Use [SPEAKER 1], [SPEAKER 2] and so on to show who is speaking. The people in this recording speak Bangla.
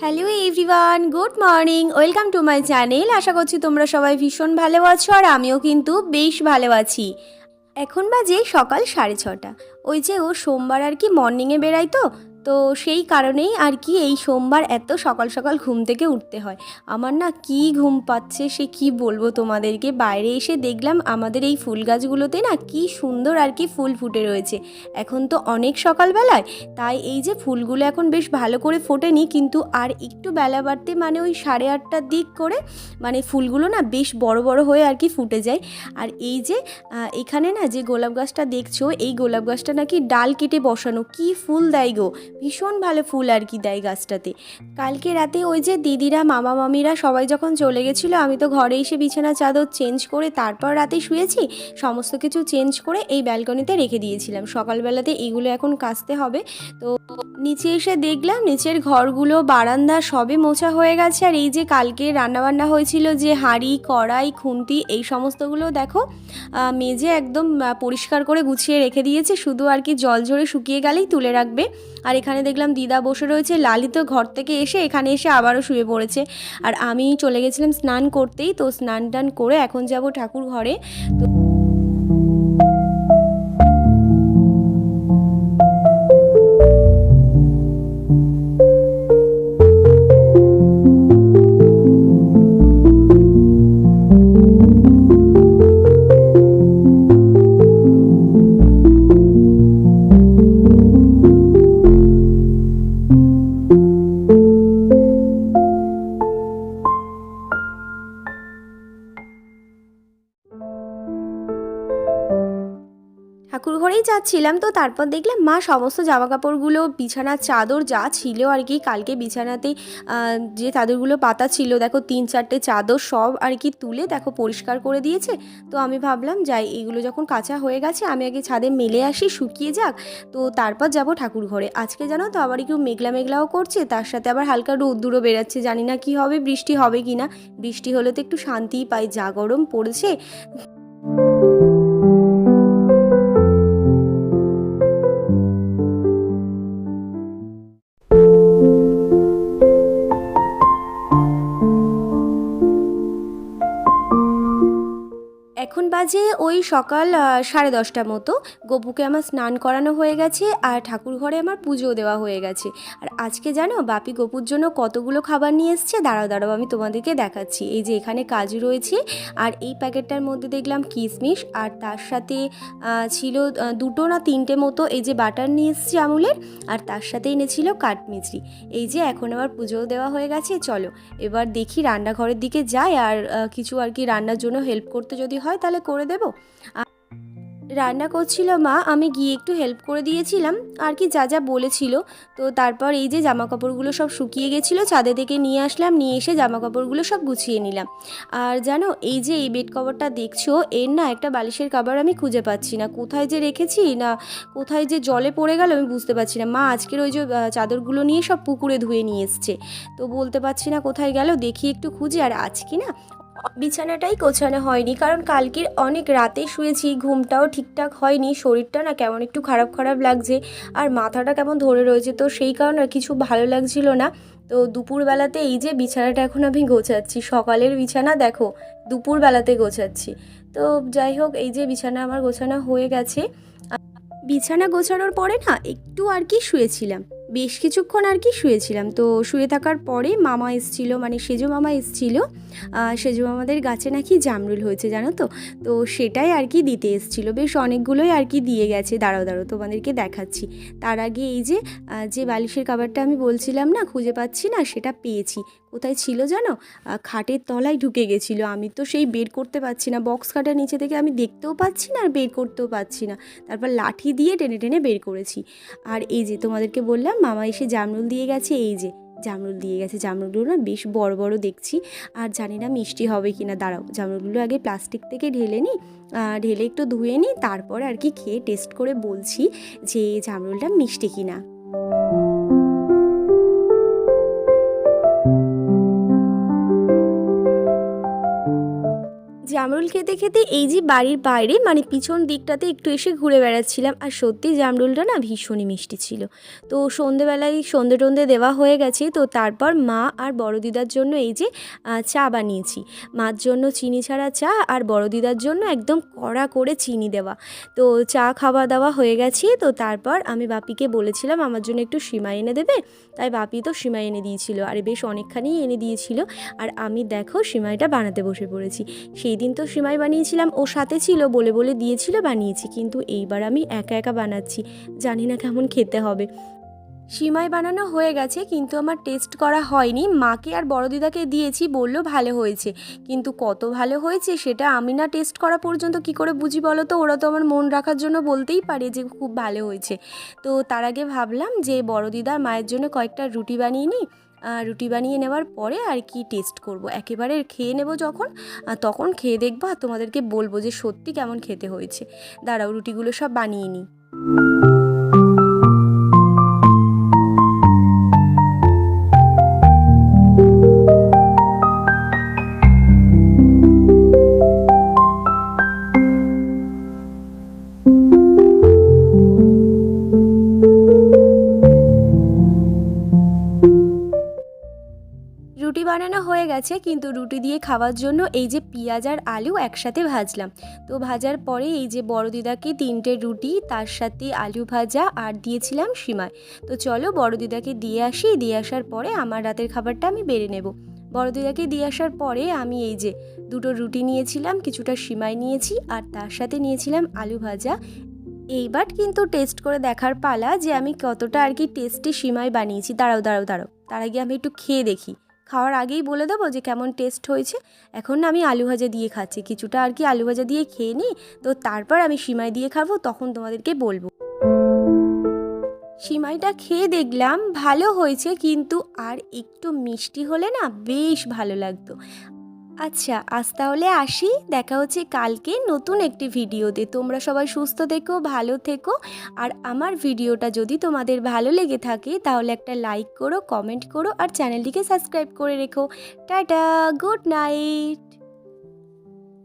[SPEAKER 1] Hello everyone good morning welcome to my channel আশা করছি তোমরা সবাই ভীষণ ভালো আছো আর আমিও কিন্তু বেশ ভালো আছি। এখন বাজে সকাল সাড়ে ছটা। ওই যে ও সোমবার আর কি মর্নিংয়ে বেড়াই তো তো সেই কারণেই আর কি এই সোমবার এত সকাল সকাল ঘুম থেকে উঠতে হয়। আমার না কি ঘুম পাচ্ছে সে কি বলব তোমাদেরকে? বাইরে এসে দেখলাম আমাদের এই ফুল গাছগুলোতে না কি সুন্দর আর কি ফুল ফুটে রয়েছে। এখন তো অনেক সকালবেলায়, তাই এই যে ফুলগুলো এখন বেশ ভালো করে ফোটেনি, কিন্তু আর একটু বেলা বাড়তে মানে ওই সাড়ে আটটার দিক করে মানে ফুলগুলো না বেশ বড় বড় হয়ে আর কি ফুটে যায়। আর এই যে এখানে না যে গোলাপ গাছটা দেখছ, এই গোলাপ গাছটা নাকি ডাল কেটে বসানো, কি ফুল দেয় গো? ভীষণ ভালো ফুল আর কি দেয় গাছটাতে। কালকে রাতে ওই যে দিদিরা, মামা, মামিরা সবাই যখন চলে গেছিল, আমি তো ঘরে এসে বিছানা, চাদর চেঞ্জ করে তারপর রাতে শুয়েছি, সমস্ত কিছু চেঞ্জ করে এই ব্যালকনিতে রেখে দিয়েছিলাম। সকালবেলাতে এগুলো এখন কাচতে হবে। তো নিচে এসে দেখলাম, নিচের ঘরগুলো, বারান্দা সবে মোছা হয়ে গেছে। আর এই যে কালকে রান্নাবান্না হয়েছিল যে হাঁড়ি, কড়াই, খুন্তি, এই সমস্তগুলো দেখো মেজে একদম পরিষ্কার করে গুছিয়ে রেখে দিয়েছে। শুধু আর কি জল ঝরে শুকিয়ে গেলেই তুলে রাখবে। আর এখানে দেখলাম দিদা বসে রয়েছে। লালিত ঘর থেকে এসে এখানে এসে আবারও শুয়ে পড়েছে। আর আমি চলে গেছিলাম স্নান করতেই। তো স্নান টান করে এখন যাব ঠাকুর ঘরে। তো ঠাকুর ঘরেই যাচ্ছিলাম, তো তারপর দেখলাম, মা সমস্ত জামা কাপড়গুলো বিছানার চাদর যা ছিল আর কি, কালকে বিছানাতে যে চাদরগুলো পাতা ছিল, দেখো তিন চারটে চাদর সব আর কি তুলে, দেখো পরিষ্কার করে দিয়েছে। তো আমি ভাবলাম, যাই, এগুলো যখন কাঁচা হয়ে গেছে, আমি আগে ছাদে মেলে আসি, শুকিয়ে যাক, তো তারপর যাব ঠাকুর ঘরে। আজকে জানো তো আবার কেউ মেঘলা মেঘলাও করছে, তার সাথে আবার হালকা রোদ্দুরও বেরাচ্ছে জানি না কি হবে, বৃষ্টি হবে কি না বৃষ্টি হলে তো একটু শান্তিই পাই, যা গরম পড়েছে। বাজে ওই সকাল সাড়ে দশটা মতো গপুকে আমার স্নান করানো হয়ে গেছে আর ঠাকুর ঘরে আমার পুজোও দেওয়া হয়ে গেছে। আর আজকে জানো, বাপি গপুর জন্য কতগুলো খাবার নিয়ে এসছে? দাঁড়াও দাঁড়াও, আমি তোমাদেরকে দেখাচ্ছি। এই যে এখানে কাজু রয়েছে আর এই প্যাকেটটার মধ্যে দেখলাম কিশমিশ আর তার সাথে ছিল দুটো না তিনটে মতো এই যে বাটার নিয়ে এসছি আমুলের আর তার সাথে এনেছিল কাঠমিচড়ি এই যে এখন আবার পুজোও দেওয়া হয়ে গেছে, চলো। এবার দেখি রান্নাঘরের দিকে যাই আর কিছু আর কি রান্নার জন্য হেল্প করতে যদি হয় তাহলে করে দেবো? রান্না করছিল মা, আমি গিয়ে একটু হেল্প করে দিয়েছিলাম, আর কি যা যা বলেছিল। তো তারপর এই যে জামা কাপড়গুলো সব শুকিয়ে গেছিল, ছাদে থেকে নিয়ে আসলাম, নিয়ে এসে জামা কাপড়গুলো সব গুছিয়ে নিলাম। আর জানো, এই যে এই বেড কভারটা দেখছ, এর না একটা বালিশের কভার আমি খুঁজে পাচ্ছি না। কোথায় যে রেখেছি, না কোথায় যে জলে পড়ে গেল আমি বুঝতে পারছি না। মা আজকের ওই যে চাদরগুলো নিয়ে সব পুকুরে ধুয়ে নিয়ে এসছে। তো বলতে পারছি না কোথায় গেল, দেখি একটু খুঁজে। আর আজকে না বিছানাটাই গোছানো হয়নি, কারণ কালকের অনেক রাতে শুয়েছি, ঘুমটাও ঠিকঠাক হয়নি, শরীরটা না কেমন একটু খারাপ খারাপ লাগছে, আর মাথাটা কেমন ধরে রয়েছে, তো সেই কারণে কিছু ভালো লাগছিল না। তো দুপুরবেলাতে এই যে বিছানাটা এখন আমি গোছাচ্ছি, সকালের বিছানা দেখো, দুপুরবেলাতে গোছাচ্ছি। তো যাই হোক, এই যে বিছানা আমার গোছানো হয়ে গেছে। বিছানা গোছানোর পরে না একটু আর কি শুয়েছিলাম। বেশ কিছুক্ষণ আর কি শুয়েছিলাম। তো শুয়ে থাকার পরে মামা এসছিল মানে সেজো মামা এসছিল। সেজো মামাদের গাছে নাকি জামরুল হয়েছে, জানো তো? তো সেটাই আর কি দিতে এসছিল। বেশ অনেকগুলোই আর কি দিয়ে গেছে। দাঁড়াও দাঁড়াও, তোমাদেরকে দেখাচ্ছি। তার আগে এই যে যে বালিশের কাবারটা আমি বলছিলাম না, খুঁজে পাচ্ছি না, সেটা পেয়েছি। কোথায় ছিল জানো? খাটের তলায় ঢুকে গেছিল। আমি তো সেই বের করতে পারছি না। বক্স খাটের নিচে থেকে আমি দেখতেও পাচ্ছি না আর বের করতেও পাচ্ছি না। তারপর লাঠি দিয়ে টেনে টেনে বের করেছি। আর এই যে তোমাদেরকে বললাম মামা এসে জামরুল দিয়ে গেছে, এই যে জামরুল দিয়ে গেছে। জামরুলগুলো না বেশ বড় বড় দেখছি। আর জানি না মিষ্টি হবে কি না দাঁড়াও। জামরুলগুলো আগে প্লাস্টিক থেকে ঢেলে নিই ঢেলে একটু ধুয়ে নিই, তারপর আর কি খেয়ে টেস্ট করে বলছি যে জামরুলটা মিষ্টি কি জামরুল খেতে খেতে এই যে বাড়ির বাইরে মানে পিছন দিকটাতে একটু এসে ঘুরে বেড়াচ্ছিলাম। আর সত্যি জামরুলটা না ভীষণই মিষ্টি ছিল। তো সন্ধেবেলায় সন্ধে টন্ধে দেওয়া হয়ে গেছে। তো তারপর মা আর বড় দিদার জন্য এই যে চা বানিয়েছি। মার জন্য চিনি ছাড়া চা আর বড় দিদার জন্য একদম কড়া করে চিনি দেওয়া। তো চা খাওয়া দাওয়া হয়ে গেছে। তো তারপর আমি বাপিকে বলেছিলাম, আমার জন্য একটু সিমাই এনে দেবে? তাই বাপি তো সিমাই এনে দিয়েছিল। আর বেশ অনেকখানি এনে দিয়েছিল। আর আমি দেখো সিমাইটা বানাতে বসে পড়েছি। সেই দিন তো সিমাই বানিয়েছিলাম, ও সাথে ছিল, বলে বলে দিয়েছিল বানিয়েছি, কিন্তু এইবার আমি একা একা বানাচ্ছি, জানি না কেমন খেতে হবে। সিমাই বানানো হয়ে গেছে, কিন্তু আমার টেস্ট করা হয়নি, মাকে আর বড় দিদাকে দিয়েছি, বলল ভালো হয়েছে, কিন্তু কত ভালো হয়েছে সেটা আমি না টেস্ট করা পর্যন্ত কি করে বুঝি বলো তো? ওরা তো আমার মন রাখার জন্য বলতেই পারে যে খুব ভালো হয়েছে। তো তার আগে ভাবলাম যে বড় দিদার মায়ের জন্য কয়েকটা রুটি বানিয়ে নিই রুটি বানিয়ে নেওয়ার পরে আর কি টেস্ট করব। একেবারে খেয়ে নেব যখন তখন খেয়ে দেখব আর তোমাদেরকে বলব যে সত্যি কেমন খেতে হয়েছে। দাঁড়াও, রুটিগুলো সব বানিয়ে নিই। রুটি বানানো হয়ে গেছে, কিন্তু রুটি দিয়ে খাওয়ার জন্য এই যে পেঁয়াজ আর আলু একসাথে ভাজলাম। তো ভাজার পরে এই যে বড় দিদাকে তিনটে রুটি, তার সাথে আলু ভাজা আর দিয়েছিলাম সিমাই। তো চলো বড় দিদাকে দিয়ে আসি, দিয়ে আসার পরে আমার রাতের খাবারটা আমি বেড়ে নেব। বড় দিদাকে দিয়ে আসার পরে আমি এই যে দুটো রুটি নিয়েছিলাম, কিছুটা সিমাই নিয়েছি আর তার সাথে নিয়েছিলাম আলু ভাজা। এইবার কিন্তু টেস্ট করে দেখার পালা যে আমি কতটা আর কি টেস্টি সিমাই বানিয়েছি। দাঁড়াও দাঁড়াও দাঁড়াও। তার আগে আমি একটু খেয়ে দেখি। খাওয়ার আগেই বলে দেবো যে কেমন টেস্ট হয়েছে। এখন না আমি আলু ভাজা দিয়ে খাচ্ছি। কিছুটা আর কি আলু ভাজা দিয়ে খেয়ে নিই। তো তারপর আমি সিমাই দিয়ে খাব, তখন তোমাদেরকে বলব। সিমাইটা খেয়ে দেখলাম ভালো হয়েছে, কিন্তু আর একটু মিষ্টি হলে না বেশ ভালো লাগতো। আচ্ছা আজ তাহলে আসি। দেখা হচ্ছে কালকে নতুন একটি ভিডিওতে। তোমরা সবাই সুস্থ থেকো, ভালো থেকো। আর আমার ভিডিওটা যদি তোমাদের ভালো লেগে থাকে, তাহলে একটা লাইক করো কমেন্ট করো, আর চ্যানেলটিকে সাবস্ক্রাইব করে রেখো। Tata good night